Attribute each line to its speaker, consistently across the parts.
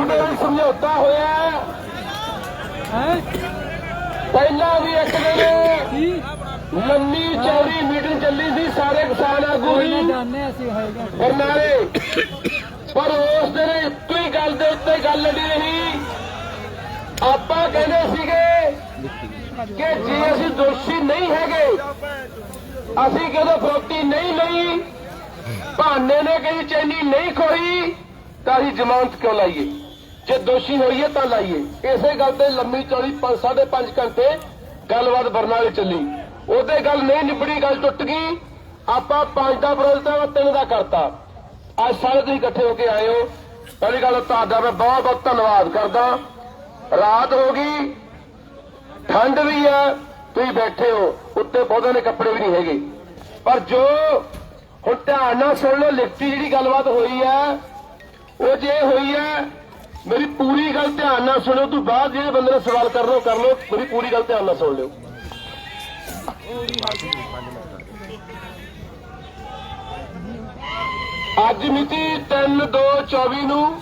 Speaker 1: ਪੰਜਾਬ ਦੇ ਸਮਝੌਤਾ ਹੋਇਆ ਹੈ।
Speaker 2: ਹੈ?
Speaker 1: ਪਹਿਲਾਂ ਵੀ ਇੱਕ ਦਿਨ ਲੰਮੀ ਚੌੜੀ ਮੀਟਿੰਗ ਚੱਲੀ ਸੀ ਸਾਰੇ ਕਿਸਾਨ ਆਗੂ
Speaker 2: ਹੋਏਗਾ
Speaker 1: ਬਰਨਾਲੇ ਪਰ ਉਸ ਦਿਨ ਇੱਕੋ ਹੀ ਗੱਲ ਦੇ ਉੱਤੇ ਗੱਲ ਲੜੀ ਰਹੀ। ਆਪਾਂ ਕਹਿੰਦੇ ਸੀਗੇ ਕਿ ਜੇ ਅਸੀਂ ਦੋਸ਼ੀ ਨਹੀਂ ਹੈਗੇ ਅਸੀਂ ਕਦੋਂ ਫਰੋਤੀ ਨਹੀਂ ਲਈ ਬਹਾਨੇ ਨੇ ਕਹੀ ਚੈਨੀ ਨਹੀਂ ਖੋਈ ਤਾਂ ਅਸੀਂ ਜ਼ਮਾਨਤ ਕਿਉਂ ਲਾਈਏ? ਜੇ ਦੋਸ਼ੀ ਹੋਈਏ ਤਾਂ ਲਾਈਏ। ਇਸੇ ਗੱਲ ਤੇ ਲੰਮੀ ਚੌੜੀ 5.5 ਘੰਟੇ ਗੱਲਬਾਤ ਬਰਨਾਲੇ ਚੱਲੀ। ਉਹਦੇ ਗੱਲ ਨਹੀਂ ਨਿਬੜੀ, ਗੱਲ ਟੁੱਟ ਗਈ। ਆਪਾਂ ਪੰਜ ਦਾ ਵਿਰੋਧ ਤਿੰਨ ਦਾ ਕਰਤਾ। ਅੱਜ ਸਾਰੇ ਤੁਸੀਂ ਇਕੱਠੇ ਹੋ ਕੇ ਆਏ ਹੋ। ਪਹਿਲੀ ਗੱਲ ਤੁਹਾਡਾ ਮੈਂ ਬਹੁਤ ਬਹੁਤ ਧੰਨਵਾਦ ਕਰਦਾ। ਰਾਤ ਹੋ ਗਈ। ਠੰਡ ਵੀ ਹੈ ਤੁਸੀਂ ਬੈਠੇ ਹੋ। ਉੱਤੇ ਬਹੁਤਾਂ ਦੇ ਕੱਪੜੇ ਵੀ ਨਹੀਂ ਹੈਗੇ। ਪਰ ਜੋ ਹੁਣ ਧਿਆਨ ਨਾਲ ਸੁਣ ਲਓ, ਲਿਖਤੀ ਜਿਹੜੀ ਗੱਲਬਾਤ ਹੋਈ ਹੈ, ਉਹ ਜੇ ਹੋਈ ਹੈ ਮੇਰੀ ਪੂਰੀ ਗੱਲ ਧਿਆਨ ਨਾਲ ਸੁਣੋ ਤੋਂ ਬਾਅਦ ਜਿਹੜੇ ਬੰਦੇ ਨੇ ਸਵਾਲ ਕਰ ਲਓ ਕਰ ਲਓ, ਮੇਰੀ ਪੂਰੀ ਗੱਲ ਧਿਆਨ ਨਾਲ ਸੁਣ ਲਿਓ। ਅੱਜ ਮਿਤੀ 3/2/24 ਨੂੰ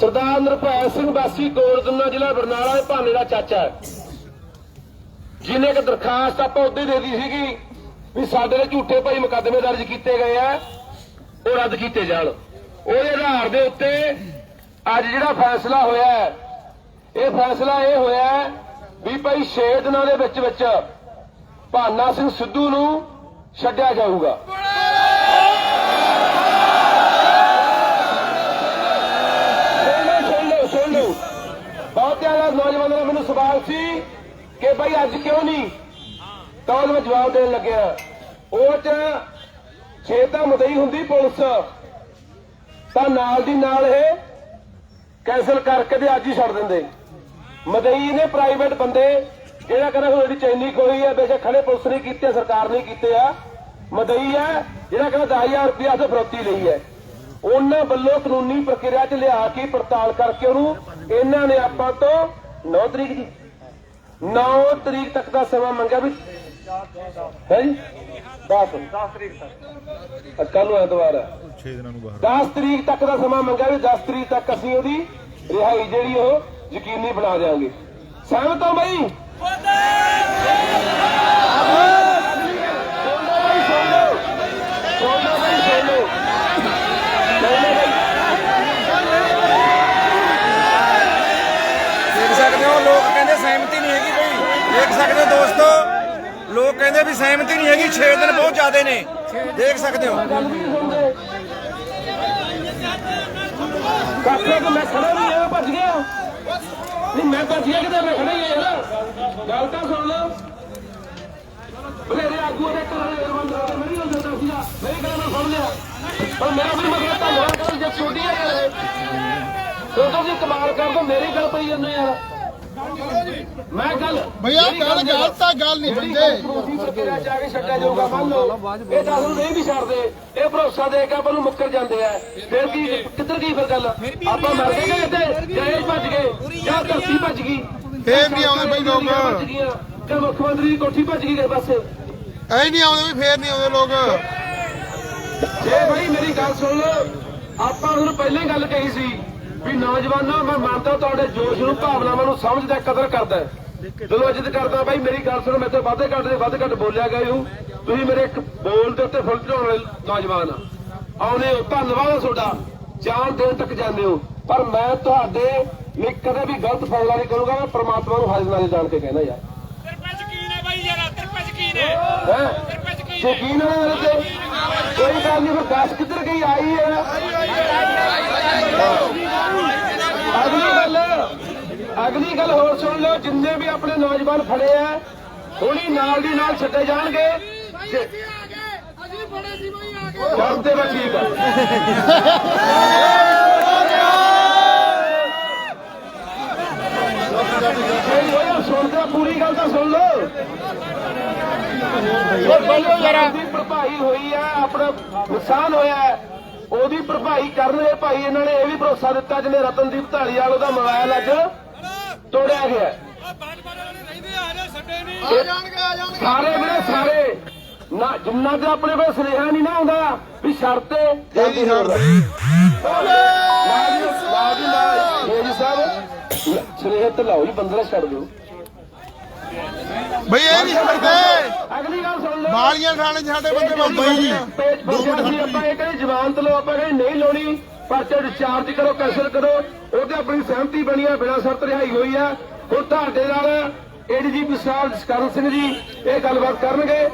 Speaker 1: ਸਰਦਾਰ ਨਿਰਭੈ ਸਿੰਘ ਵਾਸੀ ਗੋਰਦਨਾ ਜ਼ਿਲ੍ਹਾ ਬਰਨਾਲਾ ਦੇ ਭਾਨੇ ਦਾ ਚਾਚਾ ਹੈ। ਜਿਹਨੇ ਇੱਕ ਦਰਖਾਸਤ ਆਪਾਂ ਉੱਤੇ ਦੇ ਦਿੱਤੀ ਸੀਗੀ ਵੀ ਸਾਡੇ ਤੇ ਝੂਠੇ ਭਾਈ ਮੁਕੱਦਮੇ ਦਰਜ ਕੀਤੇ ਗਏ ਆ, ਉਹ ਰੱਦ ਕੀਤੇ ਜਾਣ। ਉਹਦੇ ਆਧਾਰ ਦੇ ਉੱਤੇ ਅੱਜ ਜਿਹੜਾ ਫੈਸਲਾ ਹੋਇਆ ਇਹ ਫੈਸਲਾ ਇਹ ਹੋਇਆ ਵੀ ਭਾਈ 6 ਦਿਨਾਂ ਦੇ ਵਿੱਚ ਵਿੱਚ ਭਾਨਾ ਸਿੰਘ ਸਿੱਧੂ ਨੂੰ ਛੱਡਿਆ ਜਾਊਗਾ। ਸੁਣ ਲਓ ਬਹੁਤ ਜ਼ਿਆਦਾ ਨੌਜਵਾਨਾਂ ਦਾ ਮੈਨੂੰ ਸਵਾਲ ਸੀ ਕਿ ਭਾਈ ਅੱਜ ਕਿਉਂ ਨਹੀਂ? ਤਾਂ ਉਹਨੂੰ ਮੈਂ ਜਵਾਬ ਦੇਣ ਲੱਗਿਆ। ਉਹ ਚ ਛੇ ਤਾਂ ਮਦਈ ਹੁੰਦੀ ਪੁਲਿਸ। ਤਾਂ ਨਾਲ ਦੀ ਨਾਲ ਇਹ ਕੈਨਸਲ ਕਰਕੇ ਤੇ ਅੱਜ ਹੀ ਛੱਡ ਦਿੰਦੇ। ਮਦਈ ਨੇ ਪ੍ਰਾਈਵੇਟ ਬੰਦੇ ਜਿਹੜਾ ਕਹਿੰਦਾ ਹੁਣ ਜਿਹੜੀ ਚੈਨੀ ਕੋਈ ਹੈ ਬੇਸ਼ੱਕ ਖੜੇ ਪੁਲਿਸ ਨੇ ਕੀਤੇ ਸਰਕਾਰ ਨੇ ਕੀਤੇ ਆ। ਮਦਈ ਹੈ ਜਿਹੜਾ ਕਹਿੰਦਾ 10000 ਰੁਪਇਆ ਤੇ ਫਰੋਤੀ ਲਈ ਹੈ। ਉਹਨਾਂ ਵੱਲੋਂ ਕਾਨੂੰਨੀ ਪ੍ਰਕਿਰਿਆ 'ਚ ਲਿਆ ਕੇ ਪੜਤਾਲ ਕਰਕੇ ਉਹਨੂੰ ਇਹਨਾਂ ਨੇ ਆਪਾਂ ਤੋਂ 9 ਤਰੀਕ ਦੀ 9 ਤਰੀਕ ਤੱਕ ਦਾ ਸਮਾਂ ਮੰਗਿਆ ਵੀ ਹੈ? ਜੀ 10 10 ਤਰੀਕ ਤੱਕ ਕੱਲ ਨੂੰ ਐਤਵਾਰ ਹੈ।
Speaker 3: 6 ਦਿਨਾਂ ਨੂੰ ਬਾਹਰ।
Speaker 1: 10 ਤਰੀਕ ਤੱਕ ਦਾ ਸਮਾਂ ਮੰਗਿਆ ਵੀ 10 ਤਰੀਕ ਤੱਕ ਅਸੀਂ ਉਹਦੀ ਰਿਹਾਈ ਜਿਹੜੀ ਉਹ ਯਕੀਨੀ ਬਣਾ ਦੇਵਾਂਗੇ ਸਹਿਮਤ ਹੋ ਬਈ ਸੁਣ ਲਓ ਬਈ, ਸੁਣ ਲਓ। ਸੁਣ ਲਓ ਬਈ, ਸੁਣ ਲਓ। ਸੁਣ ਲਓ ਬਈ।
Speaker 4: ਦੇਖ ਸਕਦੇ ਹੋ ਲੋਕ ਕਹਿੰਦੇ ਸਹਿਮਤੀ ਨਹੀਂ ਹੈਗੀ ਕੋਈ ਦੇਖ ਸਕਦੇ ਹੋ ਦੋਸਤੋ ਲੋਕ ਕਹਿੰਦੇ ਵੀ ਸਹਿਮਤੀ ਨਹੀਂ ਹੈਗੀ 6 ਦਿਨ ਬਹੁਤ ਜ਼ਿਆਦੇ ਨੇ। ਦੇਖ ਸਕਦੇ ਹੋ।
Speaker 1: ਗੱਲ ਕੋ ਮੈਂ ਖੜਾ ਨਹੀਂ ਆ, ਭੱਜ ਗਿਆ। ਨਹੀਂ, ਮੈਂ ਭੱਜ ਗਿਆ ਕਿਤੇ, ਮੈਂ ਖੜਾ ਹੀ ਆ ਯਾਰ। ਗੱਲ ਤਾਂ ਸੁਣ ਲਓ। ਬਲੇਰੇ ਆਗੂ ਦੇ ਘਰ ਦੇ ਬੰਦ ਹੋ ਮੇਰੀ ਗੱਲ ਦੱਸਦਾ ਸੀਗਾ। ਮੇਰੀ ਗੱਲ ਨੂੰ ਸੁਣ ਲਿਆ। ਪਰ ਮੇਰਾ ਵੀ ਮਤਲਬ ਤਾਂ ਨਾ ਜੇ ਛੋਟੀ ਹੈ ਯਾਰ ਤੋ ਤੁਸੀਂ ਕਮਾਲ ਕਰ ਦੋ, ਮੇਰੀ ਗੱਲ ਪਈ ਜਾਂਦੇ ਯਾਰ ਮੈਂ ਗੱਲ
Speaker 3: ਭਈਆ ਨਹੀਂ ਬੰਦੇ
Speaker 1: ਕੇ ਛੱਡਿਆ ਜਾਊਗਾ ਮੰਨ ਲਓ। ਇਹ ਤਾਂ ਨੂੰ ਨਹੀਂ ਵੀ ਛੱਡਦੇ। ਇਹ ਭਰੋਸਾ ਦੇ ਕੇ ਆਪਾਂ ਨੂੰ ਮੁੱਕਰ ਜਾਂਦੇ ਆ। ਫਿਰ ਕੀ ਕਿੱਧਰ ਗਈ ਫਿਰ ਗੱਲ? ਆਪਾਂ ਮਰ ਗਏ ਕਿ ਇੱਥੇ ਜੇਲ੍ਹ ਭੱਜ ਗਏ ਜਾਂ ਧਰਤੀ ਭੱਜ ਗਈ।
Speaker 3: ਫੇਰ ਨਹੀਂ ਆਉਂਦੇ ਬਈ ਲੋਕ।
Speaker 1: ਮੁੱਖ ਮੰਤਰੀ ਦੀ ਕੋਠੀ ਭੱਜ ਗਈ ਗਏ ਪਾਸੇ।
Speaker 3: ਐ ਨਹੀਂ ਆਉਂਦੇ ਵੀ ਫੇਰ ਨਹੀਂ ਆਉਂਦੇ ਲੋਕ।
Speaker 1: ਜੇ ਭਾਈ ਮੇਰੀ ਗੱਲ ਸੁਣ ਲਓ ਆਪਾਂ ਤੁਹਾਨੂੰ ਪਹਿਲਾਂ ਹੀ ਗੱਲ ਕਹੀ ਸੀ ਵੀ ਨੌਜਵਾਨਾਂ ਮੈਂ ਮੰਨਦਾ ਤੁਹਾਡੇ ਜੋਸ਼ ਨੂੰ ਭਾਵਨਾਵਾਂ ਨੂੰ ਸਮਝਦਾ ਕਦਰ ਕਰਦਾ ਦਿਲੋਂ ਇੱਜ਼ਤ ਕਰਦਾ ਭਾਈ ਮੇਰੀ ਗੱਲ ਸੁਣੋ ਮੈਂ ਤੇ ਵਾਧੇ ਘੱਟ ਦੇ ਵੱਧ ਘੱਟ ਬੋਲਿਆ ਗਿਆ ਹੂੰ। ਤੁਸੀਂ ਮੇਰੇ ਇੱਕ ਬੋਲ ਦੇ ਉੱਤੇ ਫੁੱਲ ਚੜਾਉਣ ਵਾਲੇ ਨੌਜਵਾਨ ਆਉਨੇ ਹੋ ਧੰਨਵਾਦ ਆ ਤੁਹਾਡਾ। ਜਾਨ ਦੇਣ ਤੱਕ ਜਾਂਦੇ ਹੋ। ਪਰ ਮੈਂ ਤੁਹਾਡੇ ਲਈ ਕਦੇ ਵੀ ਗਲਤ ਫੈਸਲਾ ਨਹੀਂ ਕਰੂੰਗਾ ਮੈਂ ਪ੍ਰਮਾਤਮਾ ਨੂੰ ਹਾਜ਼ਰ ਨਾਜ਼ਰ ਜਾਣ ਕੇ ਕਹਿਣਾ ਯਾਰ।
Speaker 5: ਤਰਪਾ ਯਕੀਨ ਹੈ ਬਾਈ ਯਾਰ ਤਰਪਾ ਯਕੀਨ ਹੈ?
Speaker 1: ਹੈ
Speaker 5: ਯਕੀਨ ਹੈ
Speaker 1: ਯਕੀਨ ਹੈ ਕੋਈ ਗੱਲ ਨਹੀਂ ਫਿਰ ਦੱਸ ਕਿੱਧਰ ਗਈ? ਆਈ ਹੈ ਅਗਲੀ ਗੱਲ ਅਗਲੀ ਗੱਲ ਹੋਰ ਸੁਣ ਲਓ ਜਿੰਨੇ ਵੀ ਆਪਣੇ ਨੌਜਵਾਨ ਫੜੇ ਆ ਹੁਣੀ ਨਾਲ ਦੀ ਨਾਲ ਛੱਡੇ ਜਾਣਗੇ। ਜੇ- ਚੱਲ ਤੇ ਬਸ ਠੀਕ ਆ ਸੁਣਦਾ ਪੂਰੀ ਗੱਲ ਤਾਂ ਸੁਣ ਲਓ। ਬੋਲੋ ਜਰਾ ਦੀ ਭਰਪਾਈ ਹੋਈ ਹੈ ਆਪਣਾ ਨੁਕਸਾਨ ਹੋਇਆ ਹੈ। ਉਹਦੀ ਭਰਪਾਈ ਕਰਨਗੇ ਭਾਈ ਇਹਨਾਂ ਨੇ ਇਹ ਵੀ ਭਰੋਸਾ ਦਿੱਤਾ ਜਿਹਨੇ ਰਤਨਦੀਪ ਢਾਲੀਵਾਲ ਉਹਦਾ ਮੋਬਾਈਲ ਅੱਜ ਤੋੜਿਆ ਗਿਆ ਸਾਰੇ ਵੀਰੇ ਸਾਰੇ। ਨਾ ਜਿੰਨਾ ਤੇ ਆਪਣੇ ਕੋਲ ਸੁਨੇਹਾ ਨਹੀਂ ਨਾ ਆਉਂਦਾ ਵੀ ਸ਼ਰਤੇ
Speaker 3: ਇਹਦੀ ਹਰ
Speaker 1: ਬੋਲੇ
Speaker 5: ਬਾਜੀ ਨਾਲ ਜੀ ਸਾਹਿਬ ਸਰੇਹਤ ਲਾਓ ਜੀ ਬੰਦਰਾ ਛੱਡ ਦਿਓ।
Speaker 3: ਬਈ ਇਹ ਨਹੀਂ ਕਰਦੇ
Speaker 5: ਅਗਲੀ ਗੱਲ ਸੁਣ ਲਓ
Speaker 3: ਬਾਲੀਆਂ ਥਾਣੇ 'ਚ ਸਾਡੇ ਬੰਦੇ ਬੰਬਈ ਜੀ ਦੋ ਮਿੰਟ
Speaker 5: ਆਪਾਂ ਇਹ ਕਹਿੰਦੇ ਜਵਾਨਤ ਲਓ ਆਪਾਂ ਕਹਿੰਦੇ ਨਹੀਂ ਲਾਉਣੀ, ਪਰਚਾ ਡਿਸਚਾਰਜ ਕਰੋ ਕੈਂਸਲ ਕਰੋ। ਉਹਦੇ ਆਪਣੀ ਸਹਿਮਤੀ ਬਣੀ ਆ, ਬਿਨਾਂ ਸ਼ਰਤ ਰਿਹਾਈ ਹੋਈ ਆ। ਹੁਣ ਤੁਹਾਡੇ ਨਾਲ ਏਡੀਜੀਪੀ ਸਾਹਿਬ ਜਸਕਰਨ ਸਿੰਘ ਜੀ ਇਹ ਗੱਲਬਾਤ ਕਰਨਗੇ।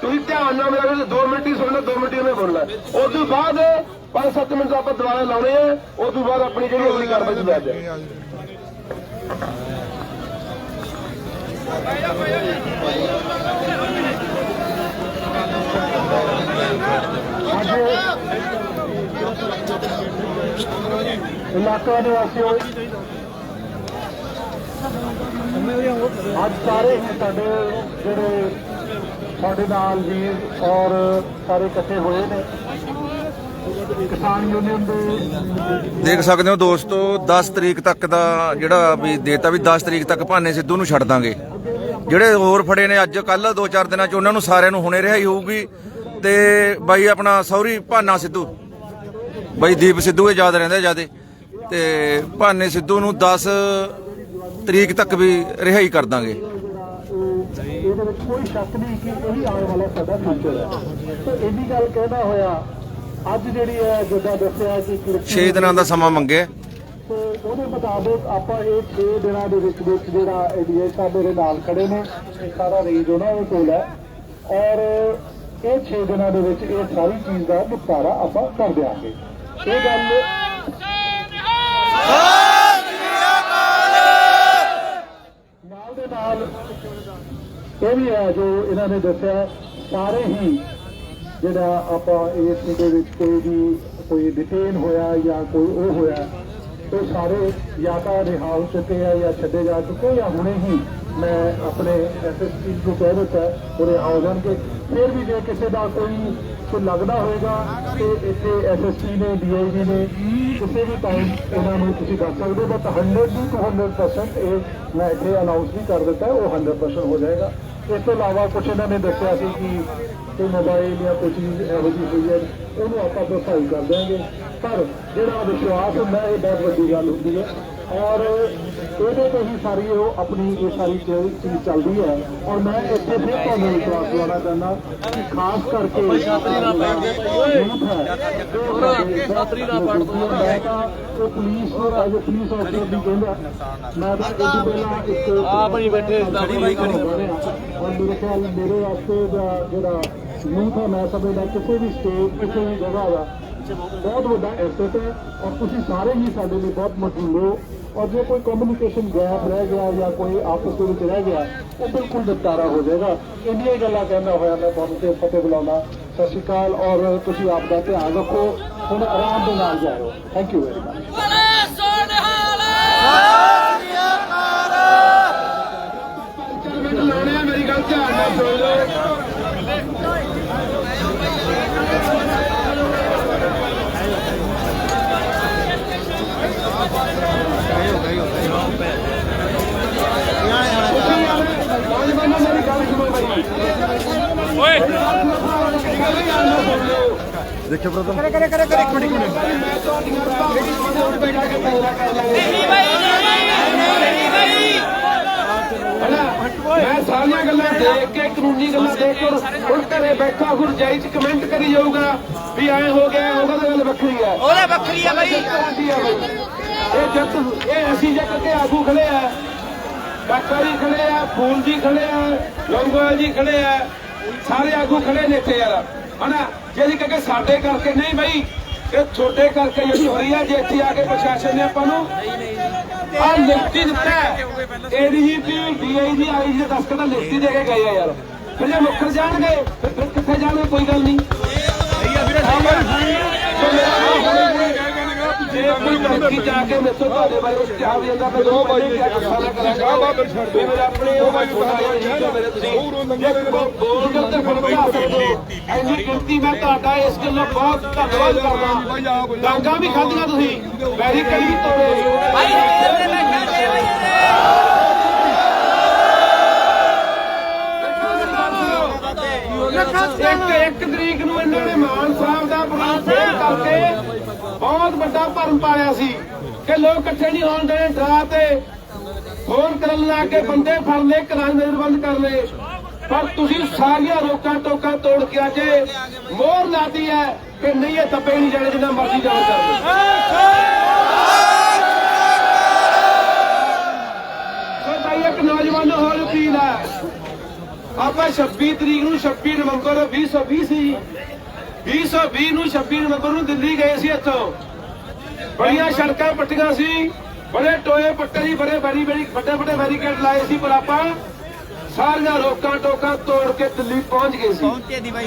Speaker 5: ਤੁਸੀਂ ਧਿਆਨ ਨਾਲ ਮੇਰਾ 2 ਮਿੰਟ ਹੀ ਸੁਣਨਾ 2 ਮਿੰਟ ਹੀ ਉਹਨੇ ਬੋਲਣਾ ਉਸ ਤੋਂ ਬਾਅਦ 5-7 ਮਿੰਟ ਆਪਾਂ ਦੁਬਾਰਾ ਲਾਉਣੇ ਆ। ਉਸ ਤੋਂ ਬਾਅਦ ਆਪਣੀ ਜਿਹੜੀ ਅਗਲੀ ਕਾਰਵਾਈ ਦੀ ਲੈ ਜਾਏ ਇਲਾਕਾ ਨਿਵਾਸੀਓ ਅੱਜ ਸਾਰੇ ਹੀ ਸਾਡੇ ਜਿਹੜੇ ਸਾਡੇ ਨਾਲ ਵੀਰ ਔਰ ਸਾਰੇ ਇਕੱਠੇ ਹੋਏ ਨੇ ਕਿਸਾਨ ਯੂਨੀਅਨ ਦੇ
Speaker 4: ਦੇਖ ਸਕਦੇ ਹੋ ਦੋਸਤੋ 10 ਤਰੀਕ ਤੱਕ ਦਾ ਜਿਹੜਾ ਵੀ ਦੇਤਾ ਵੀ 10 ਤਰੀਕ ਤੱਕ ਭਾਨੇ ਸਿੱਧੂ ਨੂੰ ਛੱਡ ਦਾਂਗੇ। ਜਿਹੜੇ ਹੋਰ ਫੜੇ ਨੇ ਅੱਜ, ਕੱਲ 2-4 ਦਿਨਾਂ ਚ ਉਹਨਾਂ ਨੂੰ ਸਾਰਿਆਂ ਨੂੰ ਹੁਣੇ ਰਿਹਾਈ ਹੋਊਗੀ। ਤੇ ਬਾਈ ਆਪਣਾ ਸੌਰੀ, ਭਾਨਾ ਸਿੱਧੂ। ਬਾਈ ਦੀਪ ਸਿੱਧੂ ਇਹ ਯਾਦ ਰਹਿੰਦਾ ਜਿਆਦੇ। ਤੇ ਭਾਨੇ ਸਿੱਧੂ ਨੂੰ 10 ਤਰੀਕ ਤੱਕ ਵੀ ਰਿਹਾਈ ਕਰ ਦਾਂਗੇ।
Speaker 5: ਇਹਦੇ ਵਿੱਚ ਕੋਈ ਸ਼ੱਕ ਨਹੀਂ ਕਿ ਇਹੀ ਆਉਣ ਵਾਲਾ ਸਾਡਾ ਫਿਊਚਰ ਹੈ। ਤੇ ਇਹਦੀ ਗੱਲ ਕਹਿਣਾ ਹੋਇਆ ਅੱਜ ਜਿਹੜੀ ਹੈ ਜਿੱਦਾਂ ਦੱਸਿਆ ਕਿ
Speaker 4: 6 ਦਿਨਾਂ ਦਾ ਸਮਾਂ ਮੰਗਿਆ।
Speaker 5: ਤੇ ਉਹਦੇ ਮੁਤਾਬਕ ਆਪਾਂ ਇਹ 6 ਦਿਨਾਂ ਦੇ ਵਿੱਚ ਵਿੱਚ ਜਿਹੜਾ ਏਡੀਏ ਸਾਹਿਬ ਮੇਰੇ ਨਾਲ ਖੜੇ ਨੇ ਇਹ ਸਾਰਾ ਰੇਂਜ ਉਹਨਾਂ ਦੇ ਕੋਲ ਹੈ। ਔਰ ਇਹ 6 ਦਿਨਾਂ ਦੇ ਵਿੱਚ ਇਹ ਸਾਰੀ ਚੀਜ਼ ਦਾ ਨਿਪਟਾਰਾ ਆਪਾਂ ਕਰ ਦਿਆਂਗੇ। ਇਹ ਗੱਲ ਨਾਲ ਦੇ ਨਾਲ ਇਹ ਵੀ ਹੈ ਜੋ ਇਹਨਾਂ ਨੇ ਦੱਸਿਆ ਸਾਰੇ ਹੀ ਜਿਹੜਾ ਆਪਾਂ ਇਸ ਦੇ ਵਿੱਚ ਕੋਈ ਵੀ ਕੋਈ ਡਿਟੇਨ ਹੋਇਆ ਜਾਂ ਕੋਈ ਉਹ ਹੋਇਆ ਉਹ ਸਾਰੇ ਜਾਂ ਤਾਂ ਰਿਹਾ ਹੋ ਚੁੱਕੇ ਆ ਜਾਂ ਛੱਡੇ ਜਾ ਚੁੱਕੇ ਜਾਂ ਹੁਣੇ ਹੀ ਮੈਂ ਆਪਣੇ ਐਸਐਸਪੀ ਨੂੰ ਕਹਿ ਦਿੱਤਾ ਉਹ ਰਿਹਾ ਹੋ ਜਾਣਗੇ ਫਿਰ ਵੀ ਜੇ ਕਿਸੇ ਦਾ ਕੋਈ ਕੋਈ ਲੱਗਦਾ ਹੋਏਗਾ, ਤੇ ਇੱਥੇ ਐਸਐਸਪੀ ਨੇ ਡੀਆਈਜੀ ਨੇ, ਕਿਸੇ ਵੀ ਟਾਈਮ ਇਹਨਾਂ ਨੂੰ ਤੁਸੀਂ ਦੱਸ ਸਕਦੇ ਹੋ ਬਟ 100 ਟੂ 100% ਇਹ ਮੈਂ ਇੱਥੇ ਅਨਾਉਂਸ ਵੀ ਕਰ ਦਿੱਤਾ, ਉਹ 100% ਹੋ ਜਾਏਗਾ। ਇਸ ਤੋਂ ਇਲਾਵਾ ਕੁਝ ਇਹਨਾਂ ਨੇ ਦੱਸਿਆ ਸੀ ਕਿ ਕੋਈ ਮੋਬਾਈਲ ਜਾਂ ਕੋਈ ਚੀਜ਼ ਇਹੋ ਜਿਹੀ ਹੋਈ ਹੈ ਉਹਨੂੰ ਆਪਾਂ ਭਰਪਾਈ ਕਰ ਦਿਆਂਗੇ। ਪਰ ਜਿਹੜਾ ਵਿਸ਼ਵਾਸ ਹੁੰਦਾ ਇਹ ਬਹੁਤ ਵੱਡੀ ਗੱਲ ਹੁੰਦੀ ਹੈ। ਔਰ ਇਹਦੇ ਤੇ ਹੀ ਸਾਰੀ ਉਹ ਆਪਣੀ ਇਹ ਸਾਰੀ ਚੀਜ਼ ਚੱਲਦੀ ਹੈ। ਔਰ ਮੈਂ ਇੱਥੇ ਫਿਰ ਤੁਹਾਨੂੰ ਵਿਸ਼ਵਾਸ ਦਿਵਾਉਣਾ ਚਾਹੁੰਦਾ ਕਿ ਖਾਸ ਕਰਕੇ ਦਾ ਦੋ ਉਹ ਪੁਲਿਸ ਨੂੰ ਐਜ਼ ਅ ਪੁਲਿਸ ਅਫਸਰ ਦੀ ਕਹਿੰਦਾ ਮੈਂ ਤਾਂ ਇਹ ਪਹਿਲਾਂ ਇੱਕ ਆ ਬਣੀ ਬੈਠੇ ਖੜੀ ਬਾਈ ਖੜੀ ਔਰ ਮੇਰੇ ਖਿਆਲ ਮੇਰੇ ਵਾਸਤੇ ਦਾ ਜਿਹੜਾ ਯੂਥ ਹੈ ਮੈਂ ਸਮਝਦਾ ਕਿਸੇ ਵੀ ਸਟੇਟ ਕਿਸੇ ਵੀ ਜਗ੍ਹਾ ਦਾ ਬਹੁਤ ਵੱਡਾ ਐਸੈਟ ਹੈ ਔਰ ਤੁਸੀਂ ਸਾਰੇ ਹੀ ਸਾਡੇ ਲਈ ਬਹੁਤ ਮਹੱਤਵਪੂਰਨ ਹੋ। ਔਰ ਜੇ ਕੋਈ ਕਮਿਊਨੀਕੇਸ਼ਨ ਗੈਪ ਰਹਿ ਗਿਆ ਜਾਂ ਕੋਈ ਆਪਸ ਦੇ ਵਿੱਚ ਰਹਿ ਗਿਆ ਉਹ ਬਿਲਕੁਲ ਨਿਪਟਾਰਾ ਹੋ ਜਾਏਗਾ। ਇੰਨੀਆਂ ਹੀ ਗੱਲਾਂ ਕਹਿਣਾ ਹੋਇਆ ਮੈਂ ਤੁਹਾਨੂੰ ਤੇ ਫਤਿਹ ਬੁਲਾਉਣਾ ਸਤਿ ਸ਼੍ਰੀ ਅਕਾਲ ਔਰ ਤੁਸੀਂ ਆਪ ਦਾ ਧਿਆਨ ਰੱਖੋ। ਹੁਣ ਆਰਾਮ ਦੇ ਨਾਲ ਜਾਇਓ। ਥੈਂਕ ਯੂ ਵੈਰੀ ਮਚ
Speaker 1: ਬੋਲੇ ਸੋਨਹਾਲ
Speaker 5: ਮਿੰਟ ਲਾਉਣੇ ਆ ਮੇਰੀ ਗੱਲ ਧਿਆਨ ਨਾਲ ਸੁਣ ਲਓ ਨੌਜਵਾਨੋ ਮੇਰੀ ਗੱਲ ਸੁਣੋ ਬਾਈ
Speaker 4: ਦੇਖਿਓ ਬ੍ਰਦਰ
Speaker 5: ਮੈਂ ਤੁਹਾਡੀਆਂ
Speaker 1: ਨਹੀਂ ਬਾਈ ਨਹੀਂ ਬਾਈ
Speaker 5: ਹਨਾ ਮੈਂ ਸਾਰੀਆਂ ਗੱਲਾਂ ਦੇਖ ਕੇ ਕਾਨੂੰਨੀ ਗੱਲਾਂ ਦੇਖ ਕੇ ਹੁਣ ਘਰੇ ਬੈਠਾ ਹੁਣ ਜਾਈ ਚ ਕਮੈਂਟ ਕਰੀ ਜਾਊਗਾ ਵੀ ਐ ਹੋ ਗਿਆ ਐਂ ਹੋ ਗਿਆ ਤਾਂ ਗੱਲ ਵੱਖਰੀ ਆ
Speaker 1: ਉਹਦੇ ਵੱਖਰੀ ਆ ਬਾਈ।
Speaker 5: ਇਹ ਜੱਟ ਇਹ ਅਸੀਂ ਜੱਟ ਕੇ ਆਗੂ ਖੜੇ ਆ। ਕਾਕਾ ਜੀ ਖੜੇ ਆ ਫੂਲ ਜੀ ਖੜੇ ਆ ਲੰਗੋਆ ਜੀ ਖੜੇ ਆ। ਸਾਰੇ ਆਗੂ ਖੜੇ ਨੇ ਇੱਥੇ ਯਾਰ। ਹਨਾ? ਜਿਹੜੀ ਕਿ ਸਾਡੇ ਕਰਕੇ ਨਹੀਂ ਬਈ ਇਹ ਛੋਟੇ ਕਰਕੇ ਜਿਹੜੀ ਹੋਈ ਆ ਜੇ ਇੱਥੇ ਆ ਕੇ ਪ੍ਰਸ਼ਾਸਨ ਨੇ ਆਪਾਂ ਨੂੰ ਆ ਲਿਖਤੀ ਦਿੱਤਾ ਏਡੀਜੀਪੀ ਡੀਆਈਜੀ ਆਈਜੀ ਦੇ ਦਸਤਖਤ ਤਾਂ ਲਿਖਤੀ ਦੇ ਕੇ ਗਏ ਆ ਯਾਰ। ਫਿਰ ਜੇ ਮੁੱਕਰ ਜਾਣਗੇ ਫਿਰ ਕਿੱਥੇ ਜਾਣਗੇ? ਕੋਈ ਗੱਲ ਨਹੀਂ। ਜੇ ਕੋਈ ਲੜਕੀ ਜਾ ਕੇ ਮੇਰੇ ਤੋਂ ਤੁਹਾਡੇ ਬਾਰੇ ਉਸ ਕਿਹਾ ਵੀ ਮੈਂ ਦੋ ਬਾਈ ਕਰਾਂਗਾ। ਬਾਬਾ ਛੱਡ ਦੇ। ਮੇਰੇ ਆਪਣੇ ਉਹ ਬਾਈ ਮੇਰੇ ਤੁਸੀਂ ਬੋਲ ਐਨੀ ਗਿਣਤੀ ਮੈਂ ਤੁਹਾਡਾ ਇਸ ਗੱਲੋਂ ਬਹੁਤ ਧੰਨਵਾਦ ਕਰਦਾ। ਡਾਂਗਾ ਵੀ ਖਾਧੀਆਂ ਤੁਸੀਂ। ਵੈਰੀ ਤੋੜੇ।
Speaker 1: ਬਾਈ
Speaker 5: ਇੱਕ ਇੱਕ ਤਰੀਕ ਨੂੰ ਇਹਨਾਂ ਨੇ ਮਾਨ ਸਾਹਿਬ ਦਾ ਫੇਰ ਕਰਕੇ ਬਹੁਤ
Speaker 1: ਵੱਡਾ ਭਰਮ ਪਾਇਆ ਸੀ ਕਿ ਲੋਕ ਇਕੱਠੇ ਨਹੀਂ ਹੋਣ ਦੇਣੇ ਡਰਾ ਤੇ ਫੋਨ ਕਰਨ ਲਾ ਕੇ ਬੰਦੇ ਫੜ ਲਏ ਕਰਾਂ ਨਿਰਬੰਧ ਕਰ ਲਏ। ਪਰ ਤੁਸੀਂ ਸਾਰੀਆਂ ਰੋਕਾਂ ਟੋਕਾਂ ਤੋੜ ਕੇ ਅੱਜ ਮੋਹਰ ਲਾਤੀ ਹੈ ਕਿ ਨਹੀਂ ਇਹ ਤੱਪੇ ਨਹੀਂ ਜਾਣੇ ਜਿੰਨਾ ਮਰਜ਼ੀ ਜਾਣ ਕਰ ਸੋ ਭਾਈ ਇੱਕ ਨੌਜਵਾਨ ਨੂੰ ਹੋਰ ਅਪੀਲ ਹੈ ਆਪਾਂ 26 ਤਰੀਕ ਨੂੰ 26 ਨਵੰਬਰ 2020 ਸੀ 2020 ਨੂੰ 26 ਨਵੰਬਰ ਨੂੰ ਦਿੱਲੀ ਗਏ ਸੀ ਇੱਥੋਂ। ਬੜੀਆਂ ਸੜਕਾਂ ਪੱਟੀਆਂ ਸੀ ਬੜੇ ਟੋਏ ਪੱਟੇ ਸੀ ਬੜੇ ਬੜੀ ਬੜੀ ਵੱਡੇ ਵੱਡੇ ਬੈਰੀਕੇਡ ਲਾਏ ਸੀ ਪਰ ਆਪਾਂ ਸਾਰੀਆਂ ਰੋਕਾਂ ਟੋਕਾਂ ਤੋੜ ਕੇ ਦਿੱਲੀ ਪਹੁੰਚ ਗਏ ਸੀ।
Speaker 5: ਪਹੁੰਚੇ ਦੀ ਬਾਈ।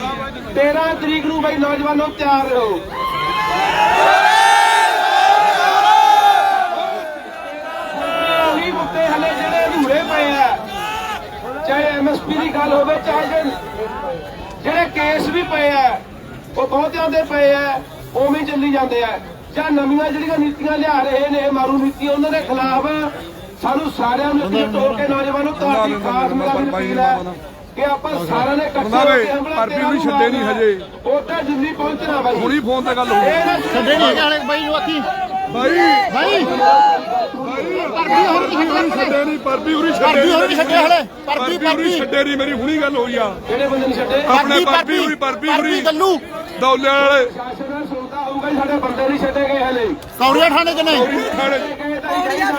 Speaker 1: 13 ਤਰੀਕ ਨੂੰ ਬਈ ਨੌਜਵਾਨੋ ਤਿਆਰ ਰਹੋ ਉਹੀ ਮੁੱਦੇ ਹਲੇ ਜਿਹੜੇ ਅਧੂਰੇ ਪਏ ਆ ਚਾਹੇ ਐਮਐਸਪੀ ਦੀ ਗੱਲ ਹੋਵੇ ਚਾਹੇ ਜਿਹੜੇ ਕੇਸ ਵੀ ਪਏ ਆ ਉਹ ਬਹੁਤਿਆਂ ਦੇ ਪਏ ਆ ਉਵੇਂ ਹੀ ਚੱਲੀ ਜਾਂਦੇ ਆ। ਜਾਂ ਨਵੀਆਂ ਜਿਹੜੀਆਂ ਨੀਤੀਆਂ ਲਿਆ ਰਹੇ ਨੇ ਮਾਰੂ ਨੀਤੀਆਂ ਉਹਨਾਂ ਦੇ ਖਿਲਾਫ ਸਾਨੂੰ ਸਾਰਿਆਂ ਨੂੰ ਇੱਥੇ ਟੋਕ ਕੇ ਨੌਜਵਾਨੋ ਤੁਹਾਡੀ ਖਾਸ ਮੇਰਾ ਵੀ ਅਪੀਲ ਹੈ ਕਿ ਆਪਾਂ ਸਾਰਿਆਂ ਨੇ ਇਕੱਠੇ ਹੋ ਕੇ ਹਮਲਾ
Speaker 3: ਨੂੰ ਛੱਡੇ ਨਹੀਂ ਹਜੇ।
Speaker 1: ਉੱਥੇ ਦਿੱਲੀ ਪਹੁੰਚਣਾ ਬਾਈ।
Speaker 3: ਹੁਣੀ ਫੋਨ ਤੇ ਗੱਲ ਹੋਈ। ਛੱਡੇ ਨਹੀਂ ਹੈਗੇ ਹਲੇ ਬਾਈ ਨੂੰ ਆਖੀ ਬਾਈ। ਬਾਈ। ਪਰਬੀ ਹੋਰ ਨਹੀਂ ਛੱਡੇ ਨਹੀਂ ਪਰਬੀ ਹੁਰੀ ਛੱਡੇ ਪਰਬੀ ਹੋਰ ਨਹੀਂ ਛੱਡੇ ਹਲੇ। ਪਰਬੀ ਪਰਬੀ ਛੱਡੇ ਨਹੀਂ ਮੇਰੀ ਹੁਣੀ ਗੱਲ ਹੋਈ ਆ।
Speaker 1: ਕਿਹੜੇ ਬੰਦੇ ਨਹੀਂ ਛੱਡੇ?
Speaker 3: ਆਪਣੇ ਪਰਬੀ ਹੁਰੀ ਪਰਬੀ ਹੁਰੀ ਗੱਲੂ। ਦੌਲੇ ਵਾਲੇ
Speaker 1: ਸ਼ਾਸਨ ਸੁਣਦਾ ਹੋਊਗਾ ਜੀ ਸਾਡੇ ਬੰਦੇ ਨਹੀਂ ਛੱਡੇ ਗਏ ਹਲੇ।
Speaker 3: ਕੌੜੀਆਂ ਥਾਣੇ ਚ ਨੇ
Speaker 1: ਥਾਣੇ।
Speaker 3: ਕੌੜੀਆਂ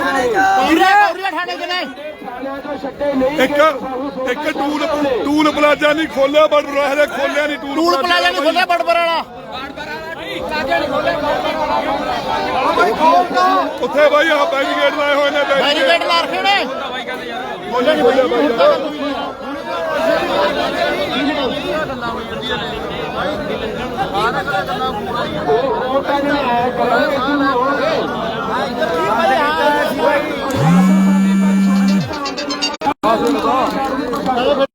Speaker 3: ਕੌੜੀਆਂ ਥਾਣੇ ਚ ਨੇ
Speaker 1: ਥਾਣਿਆਂ ਤੋਂ ਛੱਡੇ ਨਹੀਂ
Speaker 3: ਇੱਕ ਇੱਕ ਟੂਲ ਟੂਲ ਪਲਾਜ਼ਾ ਨਹੀਂ ਖੋਲਿਆ ਬੜਬੜਾ ਹਲੇ ਖੋਲਿਆ ਨਹੀਂ ਟੂਲ
Speaker 6: ਟੂਲ ਪਲਾਜ਼ਾ। ਨਹੀਂ ਖੋਲਿਆ ਬੜਬੜ ਵਾਲਾ।
Speaker 3: ਉੱਥੇ ਬਾਈ ਆ ਬੈਰੀਕੇਡ ਲਾਏ ਹੋਏ ਨੇ
Speaker 6: ਬੈਰੀਕੇਡ। ਲਾ ਰੱਖੇ ਨੇ।
Speaker 3: ਖੋਲਿਆ ਨਹੀਂ ਖੋਲਿਆ ਬਾਈ
Speaker 1: ਉਹ ਤਾਂ ਜਿਹੜੇ ਆਇਆ ਕਰਾਂਗੇ ਇੱਥੋਂ ਹੋਣਗੇ
Speaker 3: ਬਾਈ ਨੂੰ